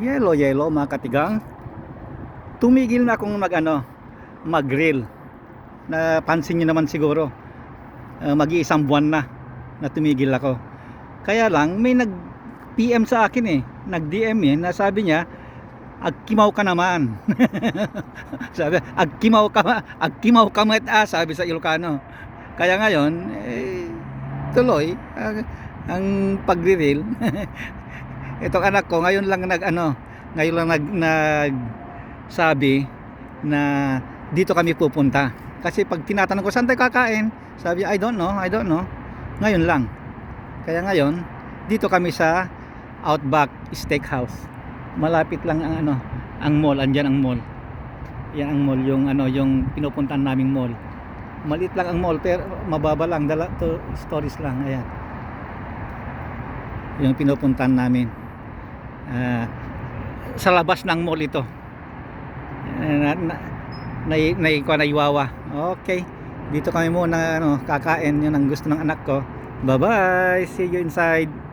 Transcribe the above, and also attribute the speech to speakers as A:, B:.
A: Yellow, yellow mga katigang. Tumigil na akong mag ano, mag-grill. Napansin niyo naman siguro. Uh, mag-iisang buwan na na tumigil ako. Kaya lang may nag PM sa akin eh, nag-DM eh, na sabi niya, agkimaw ka naman. sabi, agkimaw ka, agkimaw ka mat ah, sabi sa Ilocano. Kaya ngayon, eh, tuloy ang, ang pagre-reel. Itong anak ko ngayon lang nag ano, ngayon lang nag, nag sabi na dito kami pupunta. Kasi pag tinatanong ko saan tayo kakain, sabi I don't know, I don't know. Ngayon lang. Kaya ngayon, dito kami sa Outback Steakhouse. Malapit lang ang ano, ang mall, andyan ang mall. Yan ang mall, yung ano, yung pinupuntahan naming mall. Maliit lang ang mall, pero mababa lang, dala to stories lang, ayan. Yung pinupuntahan namin. Ah, sa labas ng mall ito. Na, na, na, na, na, naiwawa. Okay. Dito kami muna ano, kakain. Yun ang gusto ng anak ko. Bye-bye. See you inside.